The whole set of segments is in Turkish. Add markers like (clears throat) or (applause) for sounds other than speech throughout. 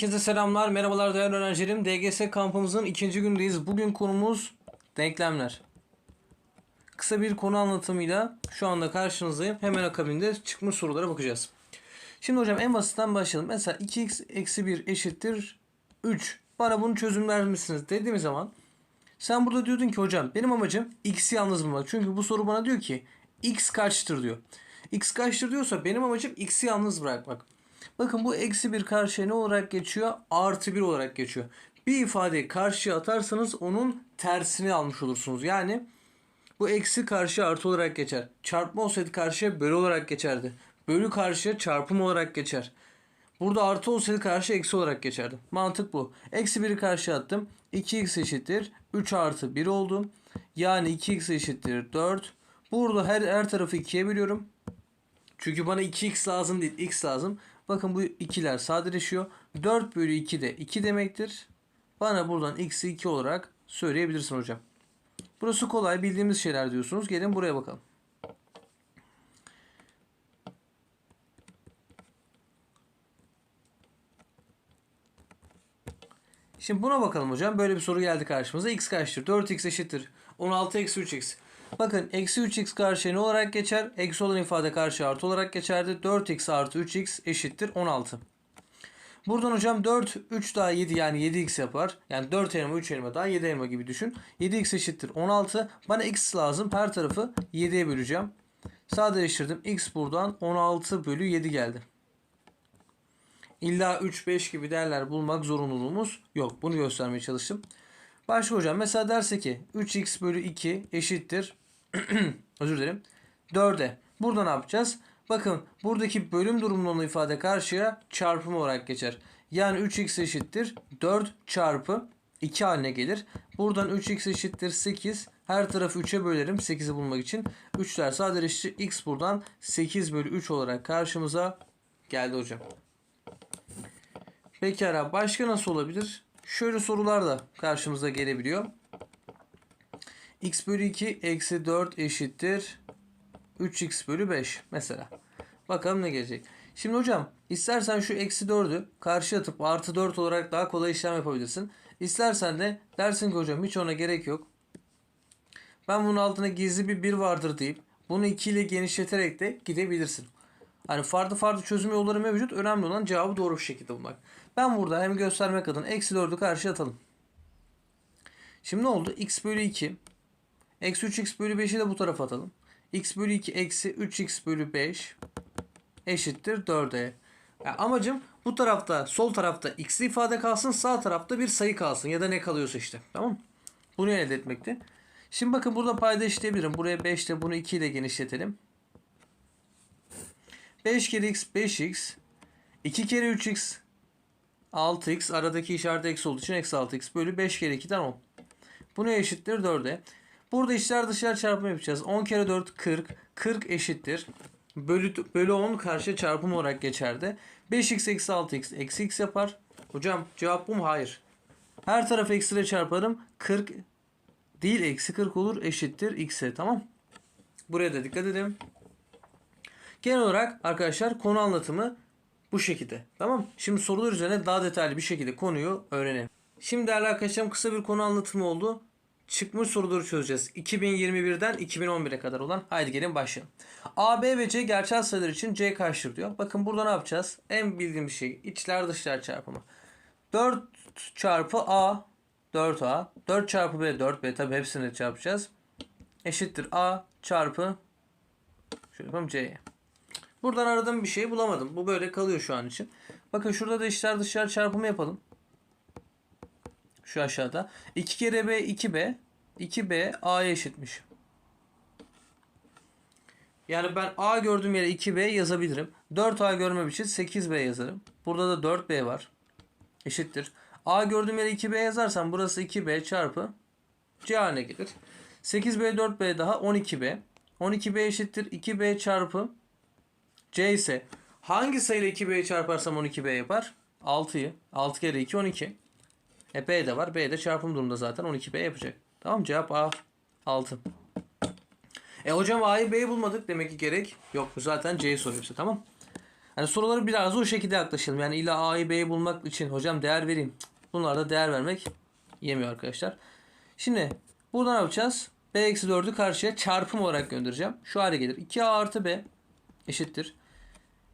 Herkese selamlar, merhabalar değerli öğrencilerim. DGS kampımızın ikinci gündeyiz. Bugün konumuz denklemler. Kısa bir konu anlatımıyla şu anda karşınızdayım. Hemen akabinde çıkmış sorulara bakacağız. Şimdi hocam en basitten başlayalım. Mesela 2x eksi 1 eşittir 3. Bana bunu çözümler misiniz dediğim zaman sen burada diyordun ki hocam benim amacım x'i yalnız bulmak. Çünkü bu soru bana diyor ki x kaçtır diyor. x kaçtır diyorsa benim amacım x'i yalnız bırakmak. Bakın bu eksi bir karşıya ne olarak geçiyor? Artı bir olarak geçiyor. Bir ifadeyi karşıya atarsanız onun tersini almış olursunuz. Yani bu eksi karşı artı olarak geçer. Çarpma olsaydı karşıya bölü olarak geçerdi. Bölü karşıya çarpım olarak geçer. Burada artı olsaydı karşı eksi olarak geçerdi. Mantık bu. Eksi 1'i karşıya attım. 2x eşittir. 3 artı 1 oldu. Yani 2x eşittir 4. Burada her, her tarafı 2'ye bölüyorum. Çünkü bana 2x lazım değil x lazım. Bakın bu ikiler sadeleşiyor. 4 bölü 2 de 2 demektir. Bana buradan x'i 2 olarak söyleyebilirsin hocam. Burası kolay bildiğimiz şeyler diyorsunuz. Gelin buraya bakalım. Şimdi buna bakalım hocam. Böyle bir soru geldi karşımıza. x kaçtır? 4x eşittir. 16 eksi 3x. Bakın eksi 3x karşıya ne olarak geçer? Eksi olan ifade karşı artı olarak geçerdi. 4x artı 3x eşittir 16. Buradan hocam 4, 3 daha 7 yani 7x yapar. Yani 4 elma 3 elma daha 7 elma gibi düşün. 7x eşittir 16. Bana x lazım. Her tarafı 7'ye böleceğim. Sadeleştirdim. x buradan 16 bölü 7 geldi. İlla 3, 5 gibi değerler bulmak zorunluluğumuz yok. Bunu göstermeye çalıştım. Başka hocam mesela derse ki 3x bölü 2 eşittir. (clears throat) Özür dilerim. 4'e. Burada ne yapacağız? Bakın buradaki bölüm durumunda olan ifade karşıya çarpım olarak geçer. Yani 3x eşittir 4 çarpı 2 haline gelir. Buradan 3x eşittir 8. Her tarafı 3'e bölerim 8'i bulmak için. 3'ler sadeleşti. x buradan 8 bölü 3 olarak karşımıza geldi hocam. Pekala başka nasıl olabilir? Şöyle sorular da karşımıza gelebiliyor. X bölü 2 eksi 4 eşittir 3x bölü 5 mesela. Bakalım ne gelecek. Şimdi hocam istersen şu eksi 4'ü karşı atıp artı 4 olarak daha kolay işlem yapabilirsin. İstersen de dersin ki hocam hiç ona gerek yok. Ben bunun altına gizli bir 1 vardır deyip bunu 2 ile genişleterek de gidebilirsin. Hani farklı farklı çözüm yolları mevcut. Önemli olan cevabı doğru bir şekilde bulmak. Ben burada hem göstermek adına eksi 4'ü karşıya atalım. Şimdi ne oldu? x bölü 2. Eksi 3x bölü 5'i de bu tarafa atalım. x bölü 2 eksi 3x bölü 5 eşittir 4'e. Yani amacım bu tarafta sol tarafta x ifade kalsın sağ tarafta bir sayı kalsın ya da ne kalıyorsa işte. Tamam Bunu elde etmekti. Şimdi bakın burada payda eşitleyebilirim. Buraya 5 ile bunu 2 ile genişletelim. 5 kere x 5x 2 kere 3x 6x aradaki işaret eksi olduğu için eksi 6x bölü 5 kere 2'den 10. Bunu eşittir 4'e. Burada içler dışlar çarpımı yapacağız. 10 kere 4 40. 40 eşittir. Bölü, bölü 10 karşı çarpım olarak geçerdi. 5x eksi 6x eksi x yapar. Hocam cevap bu mu? Hayır. Her tarafı eksiyle çarparım. 40 değil eksi 40 olur eşittir x'e tamam. Buraya da dikkat edelim. Genel olarak arkadaşlar konu anlatımı bu şekilde. Tamam Şimdi sorular üzerine daha detaylı bir şekilde konuyu öğrenelim. Şimdi değerli arkadaşlarım kısa bir konu anlatımı oldu. Çıkmış soruları çözeceğiz. 2021'den 2011'e kadar olan. Haydi gelin başlayalım. A, B ve C gerçel sayılar için C kaçtır diyor. Bakın burada ne yapacağız? En bildiğimiz şey içler dışlar çarpımı. 4 çarpı A 4A. 4 çarpı B 4B. Tabi hepsini çarpacağız. Eşittir A çarpı şöyle yapalım C'ye. Buradan aradığım bir şeyi bulamadım. Bu böyle kalıyor şu an için. Bakın şurada da içler dışlar çarpımı yapalım. Şu aşağıda. 2 kere B 2B. 2B A'ya eşitmiş. Yani ben A gördüğüm yere 2B yazabilirim. 4A görmem için 8B yazarım. Burada da 4B var. Eşittir. A gördüğüm yere 2B yazarsam burası 2B çarpı C haline gelir. 8B 4B daha 12B. 12B eşittir 2B çarpı C ise hangi sayıyla 2B'yi çarparsam 12B yapar? 6'yı. 6 kere 2 12. E B de var. B de çarpım durumda zaten 12B yapacak. Tamam cevap A 6. E hocam A'yı B'yi bulmadık demek ki gerek. Yok bu zaten C'yi soruyor bize tamam. Hani soruları biraz o şekilde yaklaşalım. Yani illa A'yı B'yi bulmak için hocam değer vereyim. Bunlarda değer vermek yemiyor arkadaşlar. Şimdi burada ne yapacağız? B eksi 4'ü karşıya çarpım olarak göndereceğim. Şu hale gelir. 2A artı B eşittir.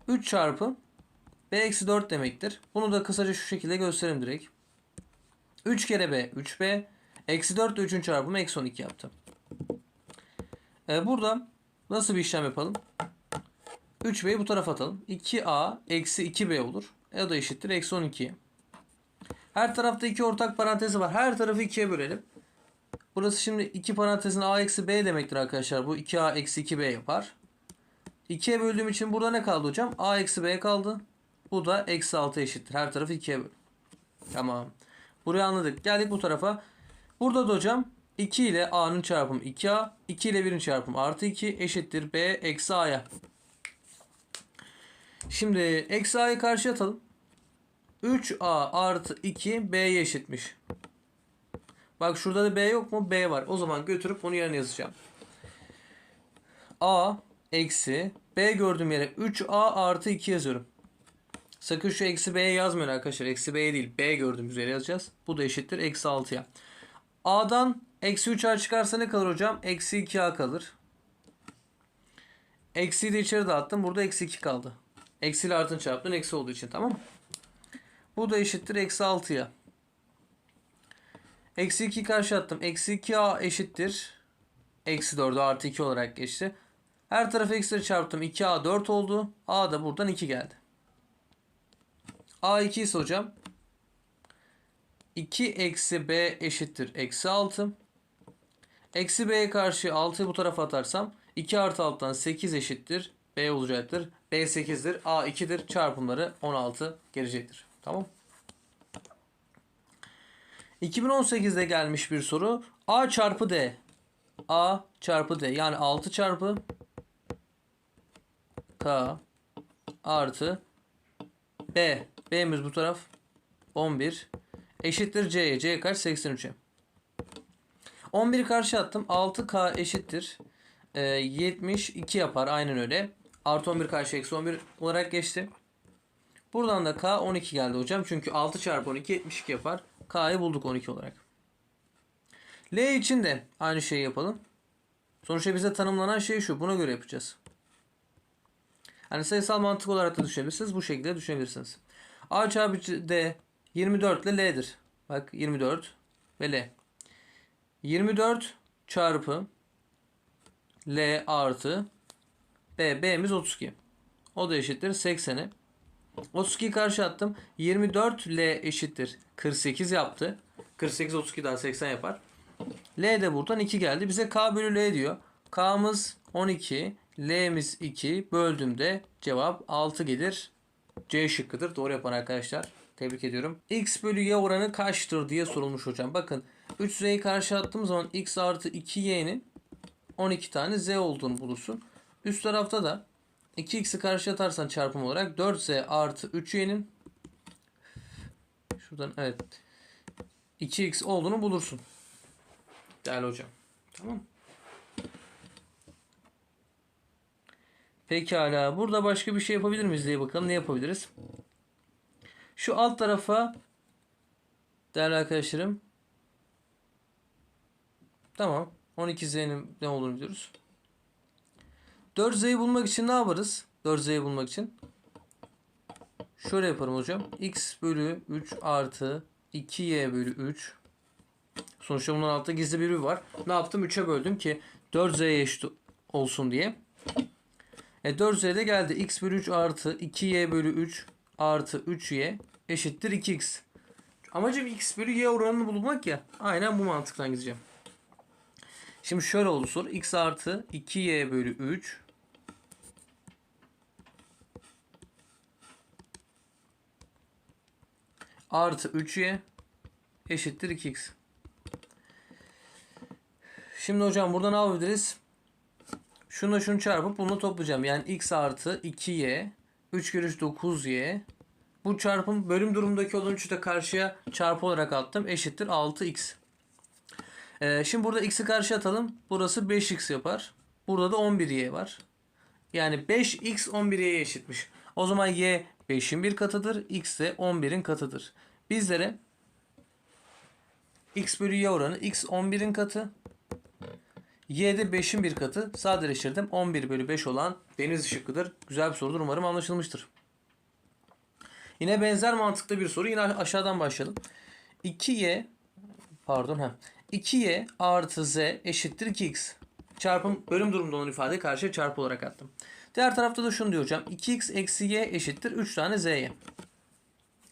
3 çarpı B eksi 4 demektir. Bunu da kısaca şu şekilde göstereyim direkt. 3 kere B 3B. Eksi 4 ile 3'ün çarpımı eksi 12 yaptı. Ee, burada nasıl bir işlem yapalım? 3B'yi bu tarafa atalım. 2A eksi 2B olur. E da eşittir. Eksi 12. Her tarafta iki ortak parantezi var. Her tarafı ikiye bölelim. Burası şimdi iki parantezin A eksi B demektir arkadaşlar. Bu 2A eksi 2B yapar. 2'ye böldüğüm için burada ne kaldı hocam? A eksi B kaldı. Bu da eksi 6 eşittir. Her tarafı 2'ye böl. Tamam. Burayı anladık. Geldik bu tarafa. Burada da hocam 2 ile A'nın çarpımı 2A. 2 ile 1'in çarpımı artı 2 eşittir B eksi A'ya. Şimdi eksi A'yı karşıya atalım. 3A artı 2 B'ye eşitmiş. Bak şurada da B yok mu? B var. O zaman götürüp onu yerine yazacağım. A eksi B gördüğüm yere 3A artı 2 yazıyorum. Sakın şu eksi B'ye yazmayın arkadaşlar. Eksi B'ye değil. B gördüğümüz yere yazacağız. Bu da eşittir. Eksi 6'ya. A'dan eksi 3A çıkarsa ne kalır hocam? Eksi 2A kalır. Eksiyi de içeri dağıttım. Burada eksi 2 kaldı. Eksi artın çarptın. Eksi olduğu için tamam? Bu da eşittir. Eksi 6'ya. Eksi 2 karşı attım. Eksi 2A eşittir. Eksi 4'ü artı 2 olarak geçti. Her tarafı eksileri çarptım. 2A 4 oldu. A da buradan 2 geldi. A 2 ise hocam 2 eksi B eşittir. Eksi 6. Eksi B'ye karşı 6'yı bu tarafa atarsam 2 artı 6'dan 8 eşittir. B olacaktır. B 8'dir. A 2'dir. Çarpımları 16 gelecektir. Tamam. 2018'de gelmiş bir soru. A çarpı D. A çarpı D. Yani 6 çarpı K artı B. B'miz bu taraf 11 eşittir C'ye. C kaç? 83'e. 11'i karşı attım. 6K eşittir. Ee, 72 yapar. Aynen öyle. Artı 11 karşı eksi 11 olarak geçti. Buradan da K 12 geldi hocam. Çünkü 6 çarpı 12 72 yapar. K'yı bulduk 12 olarak. L için de aynı şeyi yapalım. Sonuçta bize tanımlanan şey şu. Buna göre yapacağız. Hani sayısal mantık olarak da düşünebilirsiniz. Bu şekilde düşünebilirsiniz. A çarpı D 24 ile L'dir. Bak 24 ve L. 24 çarpı L artı B. B'miz 32. O da eşittir 80'e. 32'yi karşı attım. 24 L eşittir 48 yaptı. 48 32 daha 80 yapar. L de buradan 2 geldi. Bize K bölü L diyor. K'mız 12. L'miz 2. Böldüğümde cevap 6 gelir. C şıkkıdır. Doğru yapan arkadaşlar. Tebrik ediyorum. X bölü Y oranı kaçtır diye sorulmuş hocam. Bakın 3Z'yi karşı attığım zaman X artı 2Y'nin 12 tane Z olduğunu bulursun. Üst tarafta da 2x'i karşı atarsan çarpım olarak 4z artı 3y'nin şuradan evet 2x olduğunu bulursun. Değerli hocam. Tamam. Pekala. Burada başka bir şey yapabilir miyiz diye bakalım. Ne yapabiliriz? Şu alt tarafa değerli arkadaşlarım tamam. 12z'nin ne olduğunu biliyoruz. 4z'yi bulmak için ne yaparız? 4z'yi bulmak için. Şöyle yaparım hocam. x bölü 3 artı 2y bölü 3. Sonuçta bunun altta gizli bir var. Ne yaptım? 3'e böldüm ki 4z'ye eşit olsun diye. E 4z de geldi. x bölü 3 artı 2y bölü 3 artı 3y eşittir 2x. Amacım x bölü y oranını bulmak ya. Aynen bu mantıktan gideceğim. Şimdi şöyle oldu soru. x artı 2y bölü 3 artı 3y eşittir 2x. Şimdi hocam burada ne yapabiliriz? Şunu şunu çarpıp bunu toplayacağım. Yani x artı 2y 3 kere 3 9y bu çarpım bölüm durumundaki olan 3'ü de karşıya çarpı olarak attım. Eşittir 6x. Ee, şimdi burada x'i karşı atalım. Burası 5x yapar. Burada da 11y var. Yani 5x 11y'ye eşitmiş. O zaman y 5'in bir katıdır. x de 11'in katıdır. Bizlere x bölü y oranı x 11'in katı. Y de 5'in bir katı. Sadeleştirdim. 11 bölü 5 olan deniz şıkkıdır. Güzel bir sorudur. Umarım anlaşılmıştır. Yine benzer mantıklı bir soru. Yine aşağıdan başlayalım. 2y pardon ha 2y artı z eşittir 2x. Çarpım bölüm durumunda olan ifadeyi karşıya çarpı olarak attım. Diğer tarafta da şunu diyor hocam. 2x eksi y eşittir 3 tane z'ye.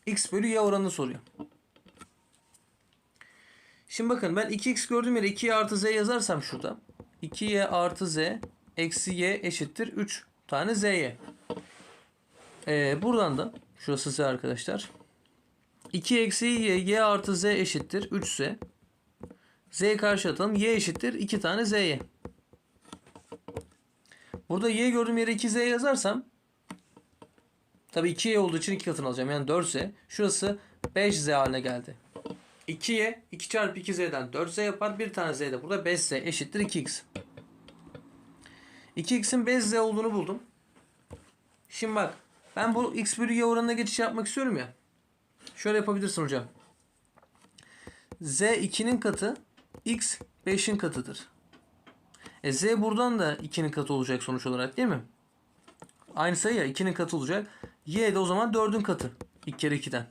x bölü y oranını soruyor. Şimdi bakın ben 2x gördüğüm yere 2y artı z yazarsam şurada. 2y artı z eksi y eşittir 3 tane z'ye. Ee, buradan da şurası z arkadaşlar. 2 eksi y, y artı z eşittir 3z. z karşı atalım. y eşittir 2 tane z'ye. Burada y gördüğüm yere 2z yazarsam tabii 2y olduğu için 2 katını alacağım. Yani 4z. Şurası 5z haline geldi. 2y 2 çarpı 2z'den 4z yapar. Bir tane z de burada 5z eşittir 2x. 2x'in 5z olduğunu buldum. Şimdi bak ben bu x bölü y oranına geçiş yapmak istiyorum ya. Şöyle yapabilirsin hocam. z 2'nin katı x 5'in katıdır. E z buradan da 2'nin katı olacak sonuç olarak değil mi? Aynı sayı ya 2'nin katı olacak. Y de o zaman 4'ün katı. 2 kere 2'den.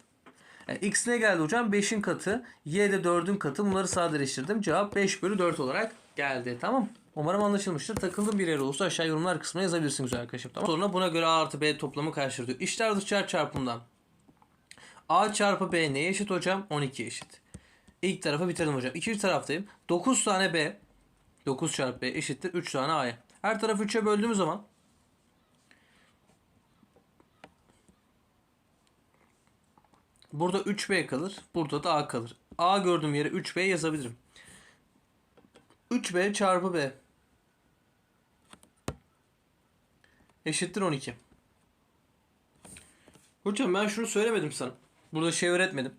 E, x ne geldi hocam? 5'in katı. Y de 4'ün katı. Bunları sadeleştirdim. Cevap 5 bölü 4 olarak geldi. Tamam. Umarım anlaşılmıştır. Takıldığın bir yer olursa aşağı yorumlar kısmına yazabilirsiniz güzel arkadaşım. Tamam. Sonra buna göre A artı B toplamı kaçtır diyor. İşler dışarı çarpımından. A çarpı B neye eşit hocam? 12 eşit. İlk tarafı bitirdim hocam. İkinci taraftayım. 9 tane B 9 çarpı B eşittir 3 tane A'ya. Her tarafı 3'e böldüğümüz zaman burada 3B kalır. Burada da A kalır. A gördüğüm yere 3B yazabilirim. 3B çarpı B eşittir 12. Hocam ben şunu söylemedim sana. Burada şey öğretmedim.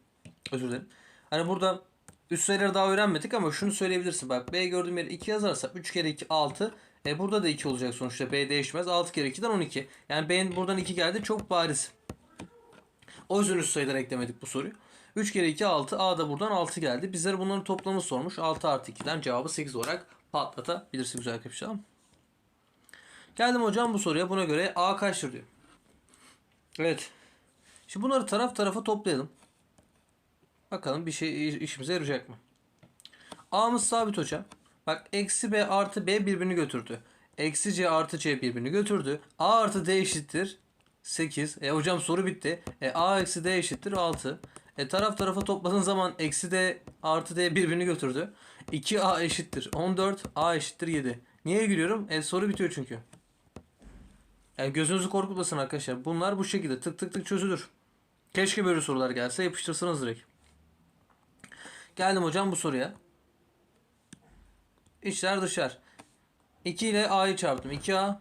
Özür dilerim. Hani burada üst sayıları daha öğrenmedik ama şunu söyleyebilirsin. Bak B gördüğüm yere 2 yazarsa 3 kere 2 6. E burada da 2 olacak sonuçta. B değişmez. 6 kere 2'den 12. Yani B'nin buradan 2 geldi. Çok bariz. O yüzden üst sayıları eklemedik bu soruyu. 3 kere 2 6. A da buradan 6 geldi. Bizlere bunların toplamı sormuş. 6 artı 2'den cevabı 8 olarak patlatabilirsin güzel arkadaşlar. Geldim hocam bu soruya. Buna göre A kaçtır diyor. Evet. Şimdi bunları taraf tarafa toplayalım. Bakalım bir şey işimize yarayacak mı? A'mız sabit hocam. Bak eksi B artı B birbirini götürdü. Eksi C artı C birbirini götürdü. A artı D eşittir 8. E hocam soru bitti. E, A eksi D eşittir 6. E taraf tarafa topladığın zaman eksi D artı D birbirini götürdü. 2A eşittir 14. A eşittir 7. Niye gülüyorum? E soru bitiyor çünkü. Yani gözünüzü korkutmasın arkadaşlar. Bunlar bu şekilde tık tık tık çözülür. Keşke böyle sorular gelse yapıştırsınız direkt. Geldim hocam bu soruya. İçler dışlar. 2 ile A'yı çarptım. 2A.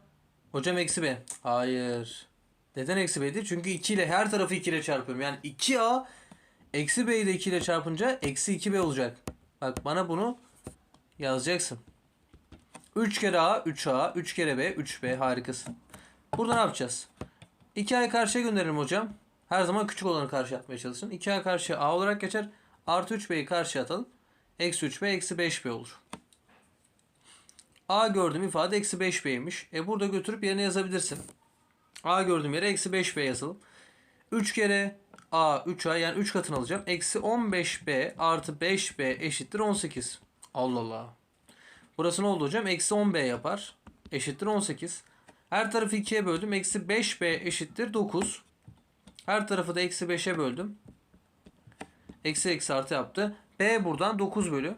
Hocam eksi B. Hayır. Neden eksi B'di? Çünkü 2 ile her tarafı 2 ile çarpıyorum. Yani 2A eksi B'yi de 2 ile çarpınca eksi 2B olacak. Bak bana bunu yazacaksın. 3 kere A 3A. 3 kere B 3B. Harikasın. Burada ne yapacağız? 2A'yı karşıya gönderelim hocam. Her zaman küçük olanı karşı atmaya çalışın. 2A karşıya A olarak geçer. Artı 3B'yi karşıya atalım. Eksi 3B eksi 5B olur. A gördüğüm ifade eksi 5B'ymiş. E burada götürüp yerine yazabilirsin. A gördüğüm yere eksi 5B yazalım. 3 kere A 3A yani 3 katını alacağım. Eksi 15B artı 5B eşittir 18. Allah Allah. Burası ne oldu hocam? Eksi 10B yapar. Eşittir 18. Her tarafı 2'ye böldüm. Eksi 5B eşittir 9. Her tarafı da eksi 5'e böldüm. Eksi eksi artı yaptı. B buradan 9 bölü.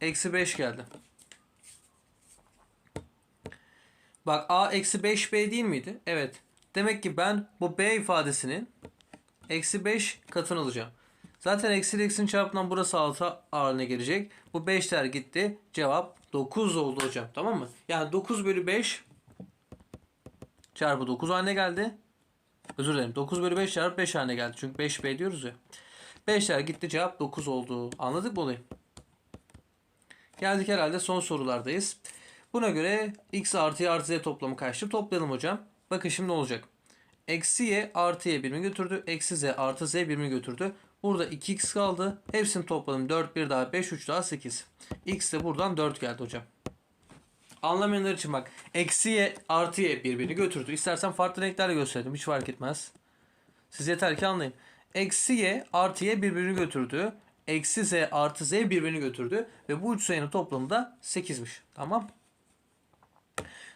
Eksi 5 geldi. Bak A eksi 5B değil miydi? Evet. Demek ki ben bu B ifadesinin eksi 5 katını alacağım. Zaten eksi eksinin çarpımından burası 6 haline gelecek. Bu 5'ler gitti. Cevap 9 oldu hocam. Tamam mı? Yani 9 bölü 5 çarpı 9 haline geldi. Özür dilerim. 9 bölü 5 çarpı 5 haline geldi. Çünkü 5B diyoruz ya. 5'ler gitti cevap 9 oldu. Anladık mı olayı? Geldik herhalde son sorulardayız. Buna göre x artı y artı z toplamı kaçtır? Toplayalım hocam. Bakın şimdi ne olacak? Eksi y artı y birimi götürdü. Eksi z artı z birimi götürdü. Burada 2x kaldı. Hepsini topladım. 4 1 daha 5 3 daha 8. X de buradan 4 geldi hocam. Anlamayanlar için bak. Eksi y artı y birbirini götürdü. İstersen farklı renklerle göstereyim. Hiç fark etmez. Siz yeter ki anlayın. Eksi y artı y birbirini götürdü. Eksi z artı z birbirini götürdü. Ve bu üç sayının toplamı da 8'miş. Tamam.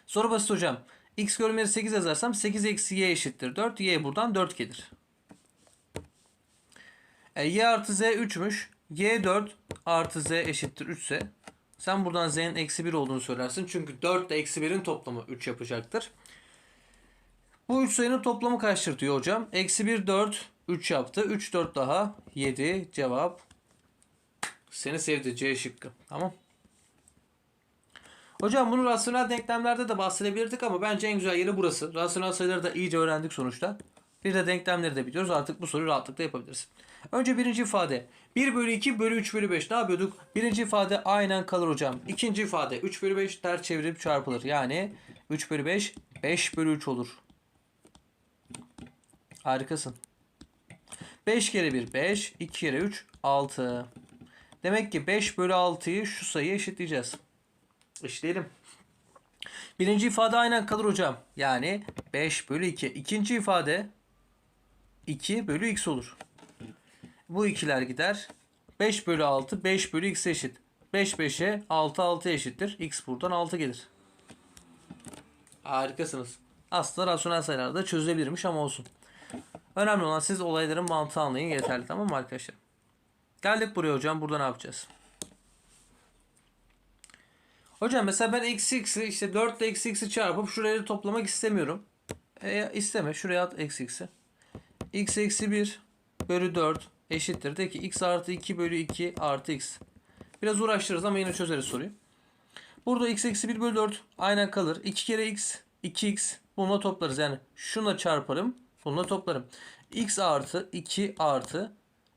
Soru basit hocam. X görünmeli 8 yazarsam 8 eksi y eşittir 4. Y buradan 4 gelir. E, y artı z 3'müş. y 4 artı z eşittir 3 ise sen buradan z'nin eksi 1 olduğunu söylersin. Çünkü 4 ile eksi 1'in toplamı 3 yapacaktır. Bu 3 sayının toplamı kaçtır diyor hocam. Eksi 1 4 3 yaptı. 3 4 daha 7 cevap. Seni sevdi C şıkkı. Tamam. Hocam bunu rasyonel denklemlerde de bahsedebilirdik ama bence en güzel yeri burası. Rasyonel sayıları da iyice öğrendik sonuçta. Bir de denklemleri de biliyoruz. Artık bu soruyu rahatlıkla yapabiliriz. Önce birinci ifade. 1 bölü 2 bölü 3 bölü 5. Ne yapıyorduk? Birinci ifade aynen kalır hocam. İkinci ifade 3 bölü 5 ters çevirip çarpılır. Yani 3 bölü 5 5 bölü 3 olur. Harikasın. 5 kere 1 5. 2 kere 3 6. Demek ki 5 bölü 6'yı şu sayıya eşitleyeceğiz. İşleyelim. Birinci ifade aynen kalır hocam. Yani 5 bölü 2. İkinci ifade 2 bölü x olur. Bu ikiler gider. 5 bölü 6 5 bölü x eşit. 5 5'e 6 6 eşittir. x buradan 6 gelir. Harikasınız. Aslında rasyonel sayılarda çözülebilirmiş ama olsun. Önemli olan siz olayların mantığı anlayın yeterli tamam mı arkadaşlar? Geldik buraya hocam. Burada ne yapacağız? Hocam mesela ben eksi x'i işte 4 ile eksi çarpıp şurayı toplamak istemiyorum. E, isteme. Şuraya at eksi x'i. x eksi 1 bölü 4 eşittir. De ki x artı 2 bölü 2 artı x. Biraz uğraştırırız ama yine çözeriz soruyu. Burada x eksi 1 bölü 4 aynen kalır. 2 kere x 2x bununla toplarız. Yani şuna çarparım. Bununla toplarım. x artı 2 artı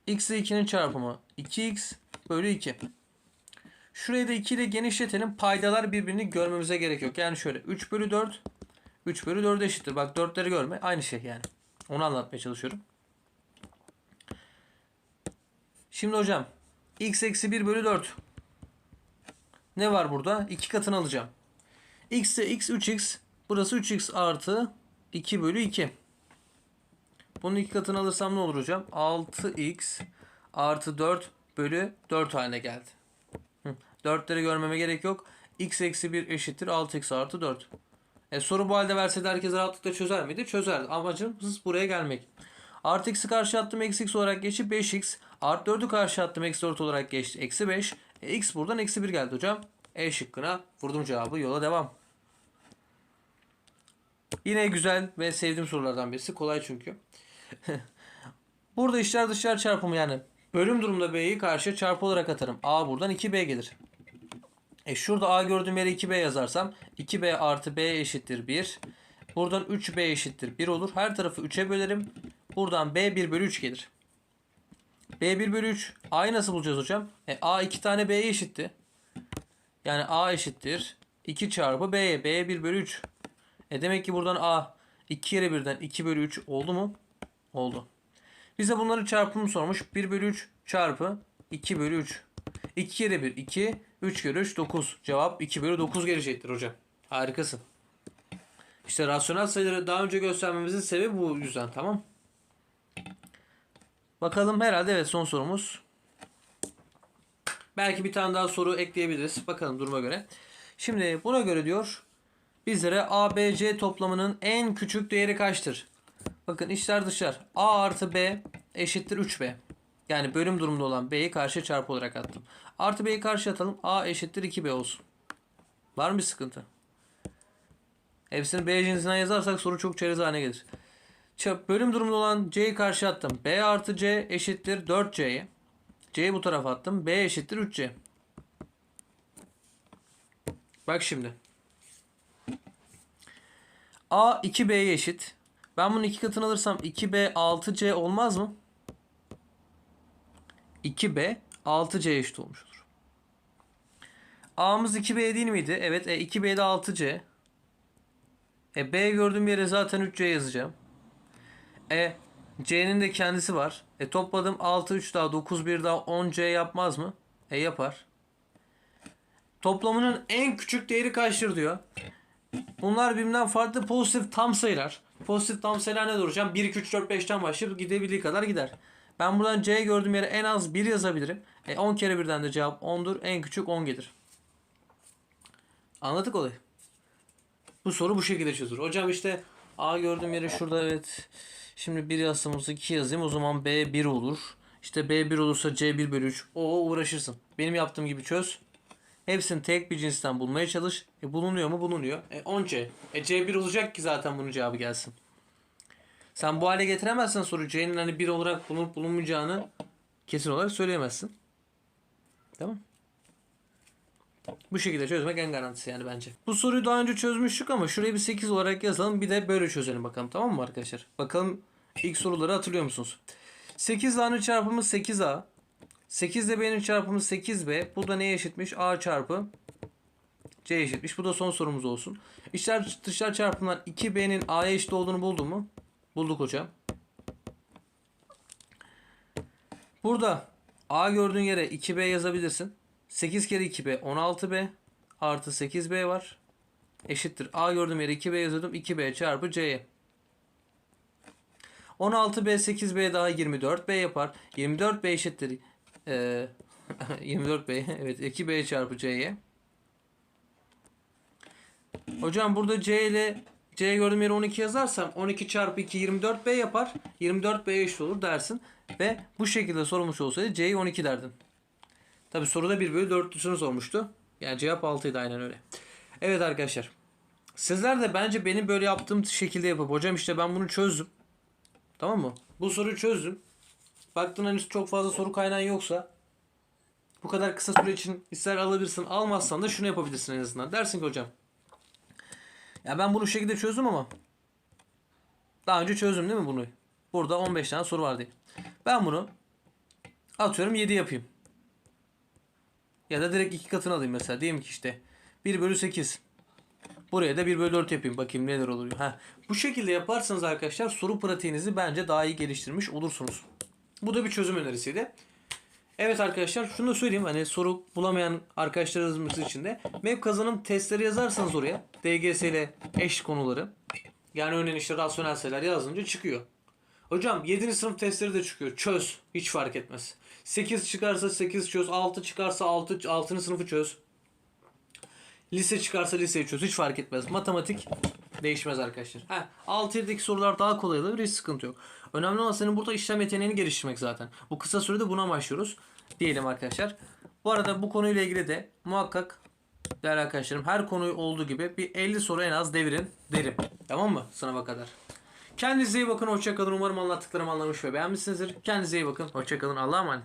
x ile 2'nin çarpımı 2x bölü 2. Şurayı da 2 ile genişletelim. Paydalar birbirini görmemize gerek yok. Yani şöyle 3 bölü 4 3 bölü 4 eşittir. Bak 4'leri görme. Aynı şey yani. Onu anlatmaya çalışıyorum. Şimdi hocam x eksi 1 bölü 4. Ne var burada? 2 katını alacağım. x ise x 3x. Burası 3x artı 2 bölü 2. Bunun iki katını alırsam ne olur hocam? 6x artı 4 bölü 4 haline geldi. Hı. 4'leri görmeme gerek yok. x eksi 1 eşittir 6x artı 4. E, soru bu halde verseydi herkes rahatlıkla çözer miydi? Çözerdi. Amacımız buraya gelmek. Artı x'i karşı attım eksi x olarak geçti 5x. Artı 4'ü karşı attım eksi 4 olarak geçti eksi 5. E, x buradan eksi 1 geldi hocam. E şıkkına vurdum cevabı. Yola devam. Yine güzel ve sevdiğim sorulardan birisi. Kolay çünkü. (laughs) Burada içler dışlar çarpımı yani. Bölüm durumunda B'yi karşıya çarpı olarak atarım. A buradan 2B gelir. E şurada A gördüğüm yere 2B yazarsam 2B artı B eşittir 1. Buradan 3B eşittir 1 olur. Her tarafı 3'e bölerim. Buradan B 1 bölü 3 gelir. B 1 bölü 3. A'yı nasıl bulacağız hocam? E, A 2 tane B'ye eşitti. Yani A eşittir. 2 çarpı B'ye. B'ye 1 bölü 3. E demek ki buradan A 2 kere 1'den 2 bölü 3 oldu mu? Oldu. Bize bunların çarpımını sormuş. 1 bölü 3 çarpı 2 bölü 3. 2 kere 1 2. 3 kere 3 9. Cevap 2 bölü 9 gelecektir hocam. Harikasın. İşte rasyonel sayıları daha önce göstermemizin sebebi bu yüzden tamam. Bakalım herhalde evet son sorumuz. Belki bir tane daha soru ekleyebiliriz. Bakalım duruma göre. Şimdi buna göre diyor bizlere ABC toplamının en küçük değeri kaçtır? Bakın içler dışlar. A artı B eşittir 3B. Yani bölüm durumunda olan B'yi karşı çarpı olarak attım. Artı B'yi karşı atalım. A eşittir 2B olsun. Var mı bir sıkıntı? Hepsini B cinsinden yazarsak soru çok çerez haline gelir. Çap bölüm durumunda olan C'yi karşı attım. B artı C eşittir 4C'ye. C'yi bu tarafa attım. B eşittir 3C. Bak şimdi. A 2B'ye eşit. Ben bunun iki katını alırsam 2B 6C olmaz mı? 2B 6C eşit olmuş olur. A'mız 2B değil miydi? Evet. E, 2B'de 6C. E, B gördüğüm yere zaten 3C yazacağım. E C'nin de kendisi var. E topladım 6 3 daha 9 1 daha 10 C yapmaz mı? E yapar. Toplamının en küçük değeri kaçtır diyor. Bunlar birbirinden farklı pozitif tam sayılar. Pozitif tam sayılar ne duracağım? 1 2 3 4 5'ten başlayıp gidebildiği kadar gider. Ben buradan C gördüğüm yere en az 1 yazabilirim. E 10 kere birden de cevap 10'dur. En küçük 10 gelir. Anladık olayı. Bu soru bu şekilde çözülür. Hocam işte A gördüğüm yere şurada evet. Şimdi 1 yazsam 2 yazayım o zaman B 1 olur. İşte B 1 olursa C 1 bölü 3. O uğraşırsın. Benim yaptığım gibi çöz. Hepsini tek bir cinsten bulmaya çalış. E bulunuyor mu? Bulunuyor. E 10C. E C1 olacak ki zaten bunun cevabı gelsin. Sen bu hale getiremezsen soru C'nin hani 1 olarak bulunup bulunmayacağını kesin olarak söyleyemezsin. Tamam. Bu şekilde çözmek en garantisi yani bence. Bu soruyu daha önce çözmüştük ama şuraya bir 8 olarak yazalım. Bir de böyle çözelim bakalım tamam mı arkadaşlar? Bakalım ilk soruları hatırlıyor musunuz? 8 A'nın çarpımı 8A. 8 ile B'nin çarpımı 8B. Bu da neye eşitmiş? A çarpı C eşitmiş. Bu da son sorumuz olsun. İçler dışlar çarpımından 2B'nin A'ya eşit olduğunu buldun mu? Bulduk hocam. Burada A gördüğün yere 2B yazabilirsin. 8 kere 2B 16B artı 8B var. Eşittir. A gördüğüm yere 2B yazıyordum. 2B çarpı C'ye. 16B 8B daha 24B yapar. 24B eşittir. Ee, (laughs) 24B (laughs) evet 2B çarpı C'ye. Hocam burada C ile C gördüğüm yere 12 yazarsam 12 çarpı 2 24B yapar. 24B eşit olur dersin. Ve bu şekilde sorulmuş olsaydı C'yi 12 derdin. Tabi soruda 1 bölü 4'lüsünü sormuştu. Yani cevap 6'ydı aynen öyle. Evet arkadaşlar. Sizler de bence benim böyle yaptığım şekilde yapıp hocam işte ben bunu çözdüm. Tamam mı? Bu soruyu çözdüm. Baktın henüz çok fazla soru kaynağın yoksa bu kadar kısa süre için ister alabilirsin almazsan da şunu yapabilirsin en azından. Dersin ki hocam ya ben bunu şekilde çözdüm ama daha önce çözdüm değil mi bunu? Burada 15 tane soru var diye. Ben bunu atıyorum 7 yapayım. Ya da direkt iki katını alayım mesela. Diyelim ki işte 1 bölü 8. Buraya da 1 bölü 4 yapayım. Bakayım neler oluyor. Ha. Bu şekilde yaparsanız arkadaşlar soru pratiğinizi bence daha iyi geliştirmiş olursunuz. Bu da bir çözüm önerisiydi. Evet arkadaşlar şunu da söyleyeyim. Hani soru bulamayan arkadaşlarımız için de MEP kazanım testleri yazarsanız oraya DGS ile eş konuları yani örneğin işte rasyonel sayılar yazınca çıkıyor. Hocam 7. sınıf testleri de çıkıyor. Çöz. Hiç fark etmez. 8 çıkarsa 8 çöz. 6 çıkarsa 6, 6. sınıfı çöz. Lise çıkarsa liseyi çöz. Hiç fark etmez. Matematik değişmez arkadaşlar. Ha, 6 7'deki sorular daha kolay olabilir. Hiç sıkıntı yok. Önemli olan senin burada işlem yeteneğini geliştirmek zaten. Bu kısa sürede buna başlıyoruz. Diyelim arkadaşlar. Bu arada bu konuyla ilgili de muhakkak değerli arkadaşlarım her konuyu olduğu gibi bir 50 soru en az devirin derim. Tamam mı? Sınava kadar. Kendinize iyi bakın. Hoşçakalın. Umarım anlattıklarımı anlamış ve beğenmişsinizdir. Kendinize iyi bakın. Hoşçakalın. Allah'a emanet.